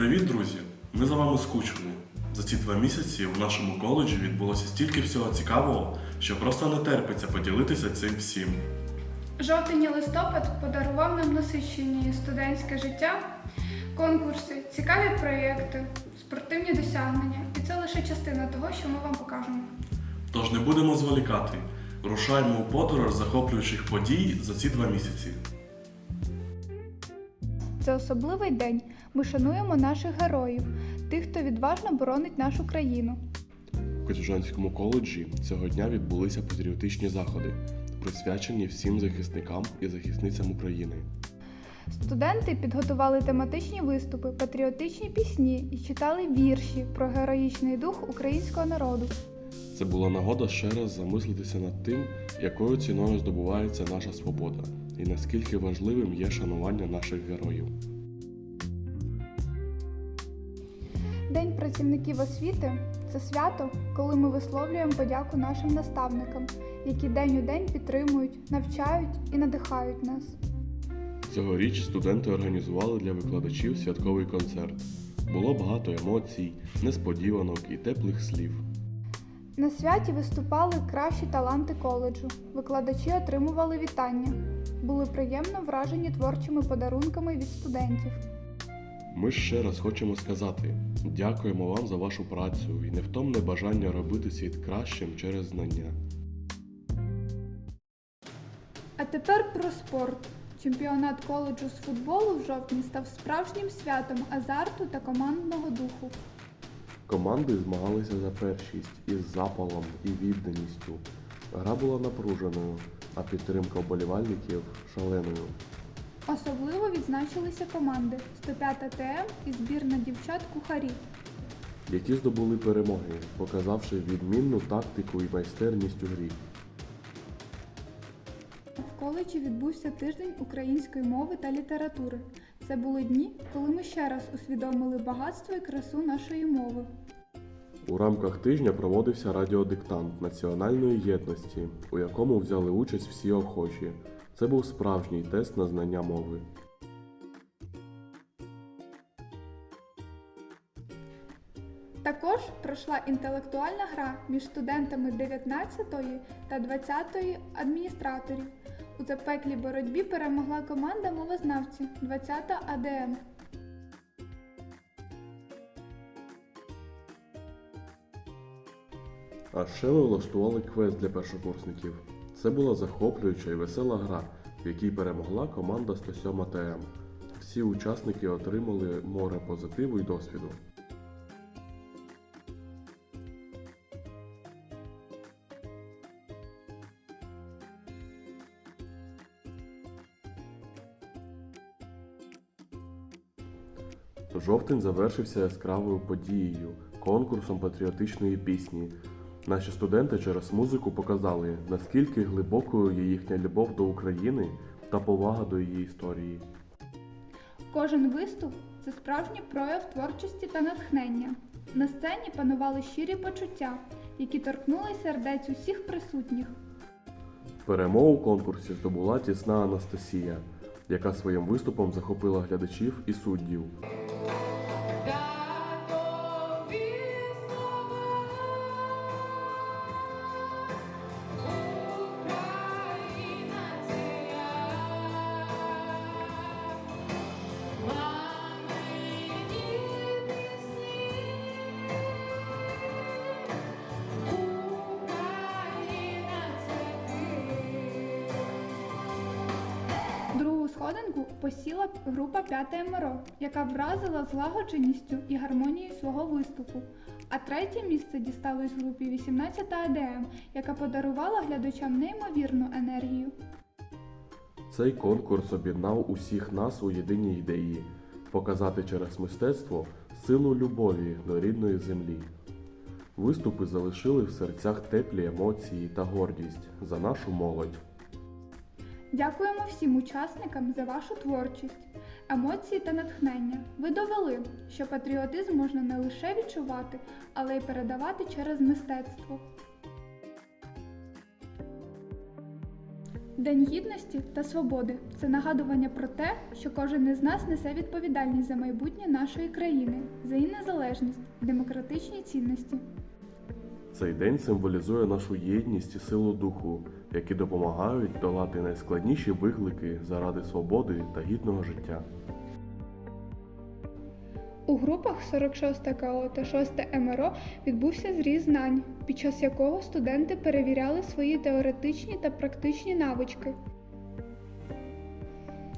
Привіт, друзі! Ми за вами скучили. За ці два місяці в нашому коледжі відбулося стільки всього цікавого, що просто не терпиться поділитися цим всім. Жовтень і листопад подарував нам насичені студентське життя, конкурси, цікаві проєкти, спортивні досягнення. І це лише частина того, що ми вам покажемо. Тож не будемо зволікати. Рушаймо у подорож захоплюючих подій за ці два місяці. Це особливий день. Ми шануємо наших героїв, тих, хто відважно боронить нашу країну. У Катюжанському коледжі цього дня відбулися патріотичні заходи, присвячені всім захисникам і захисницям України. Студенти підготували тематичні виступи, патріотичні пісні і читали вірші про героїчний дух українського народу. Це була нагода ще раз замислитися над тим, якою ціною здобувається наша свобода, і наскільки важливим є шанування наших героїв. День працівників освіти це свято, коли ми висловлюємо подяку нашим наставникам, які день у день підтримують, навчають і надихають нас. Цьогоріч студенти організували для викладачів святковий концерт. Було багато емоцій, несподіванок і теплих слів. На святі виступали кращі таланти коледжу. Викладачі отримували вітання, були приємно вражені творчими подарунками від студентів. Ми ще раз хочемо сказати дякуємо вам за вашу працю і невтомне бажання робити світ кращим через знання. А тепер про спорт. Чемпіонат коледжу з футболу в жовтні став справжнім святом азарту та командного духу. Команди змагалися за першість із запалом і відданістю. Гра була напруженою, а підтримка вболівальників шаленою. Особливо відзначилися команди 105 ТМ і збірна дівчат кухарі. які здобули перемоги, показавши відмінну тактику і майстерність у грі. В коледжі відбувся тиждень української мови та літератури. Це були дні, коли ми ще раз усвідомили багатство і красу нашої мови. У рамках тижня проводився радіодиктант національної єдності, у якому взяли участь всі охочі. Це був справжній тест на знання мови. Також пройшла інтелектуальна гра між студентами 19-ї та 20-ї адміністраторів. У запеклій боротьбі перемогла команда мовознавців 20-та АДМ. А ще ми влаштували квест для першокурсників. Це була захоплююча і весела гра, в якій перемогла команда 107 ТМ. Всі учасники отримали море позитиву і досвіду. Жовтень завершився яскравою подією, конкурсом патріотичної пісні. Наші студенти через музику показали, наскільки глибокою є їхня любов до України та повага до її історії. Кожен виступ це справжній прояв творчості та натхнення. На сцені панували щирі почуття, які торкнули сердець усіх присутніх. Перемогу у конкурсі здобула тісна Анастасія, яка своїм виступом захопила глядачів і суддів. Сходинку посіла група 5 МРО, яка вразила злагодженістю і гармонією свого виступу. А третє місце дісталось групі 18 АДМ, яка подарувала глядачам неймовірну енергію. Цей конкурс об'єднав усіх нас у єдиній ідеї показати через мистецтво силу любові до рідної землі. Виступи залишили в серцях теплі емоції та гордість за нашу молодь. Дякуємо всім учасникам за вашу творчість, емоції та натхнення. Ви довели, що патріотизм можна не лише відчувати, але й передавати через мистецтво. День гідності та свободи це нагадування про те, що кожен із нас несе відповідальність за майбутнє нашої країни, за її незалежність, демократичні цінності. Цей день символізує нашу єдність і силу духу, які допомагають долати найскладніші виклики заради свободи та гідного життя. У групах 46 КО та 6 МРО відбувся зріз знань, під час якого студенти перевіряли свої теоретичні та практичні навички.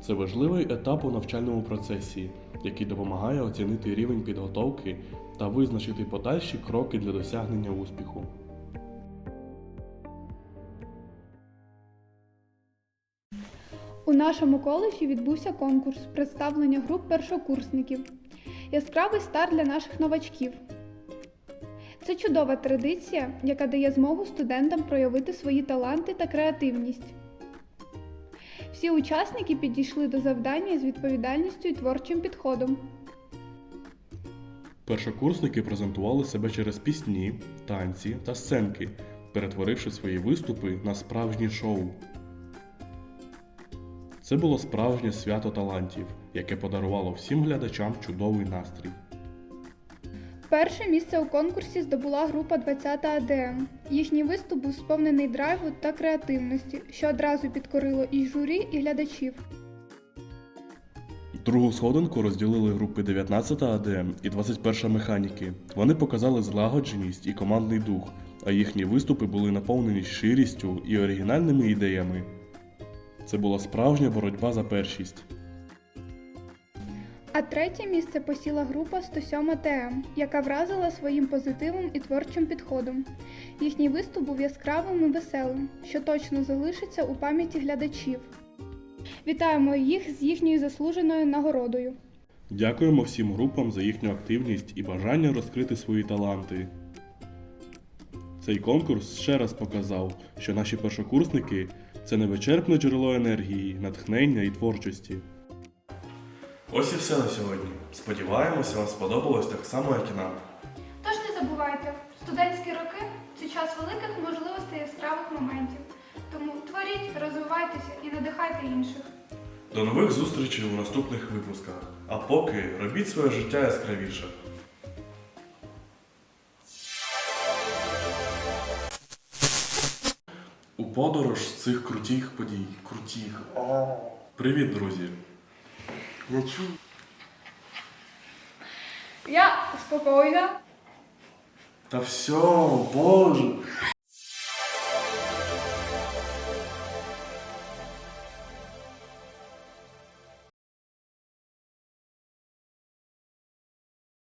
Це важливий етап у навчальному процесі, який допомагає оцінити рівень підготовки та визначити подальші кроки для досягнення успіху. У нашому коледжі відбувся конкурс представлення груп першокурсників. Яскравий старт для наших новачків. Це чудова традиція, яка дає змогу студентам проявити свої таланти та креативність. Всі учасники підійшли до завдання з відповідальністю і творчим підходом. Першокурсники презентували себе через пісні, танці та сценки, перетворивши свої виступи на справжнє шоу. Це було справжнє свято талантів, яке подарувало всім глядачам чудовий настрій. Перше місце у конкурсі здобула група 20 АДМ. Їхній виступ був сповнений драйву та креативності, що одразу підкорило і журі, і глядачів. Другу сходинку розділили групи 19 АДМ і 21 механіки. Вони показали злагодженість і командний дух, а їхні виступи були наповнені щирістю і оригінальними ідеями. Це була справжня боротьба за першість. А третє місце посіла група 107 ТМ, яка вразила своїм позитивом і творчим підходом. Їхній виступ був яскравим і веселим, що точно залишиться у пам'яті глядачів. Вітаємо їх з їхньою заслуженою нагородою. Дякуємо всім групам за їхню активність і бажання розкрити свої таланти. Цей конкурс ще раз показав, що наші першокурсники це невичерпне джерело енергії, натхнення і творчості. Ось і все на сьогодні. Сподіваємося, вам сподобалось так само, як і нам. Тож не забувайте, студентські роки це час великих можливостей яскравих моментів. Тому творіть, розвивайтеся і надихайте інших. До нових зустрічей у наступних випусках. А поки робіть своє життя яскравіше. У подорож цих крутих подій. Крутих. Привіт, друзі. Я чув. Я спокійна. Та все, боже.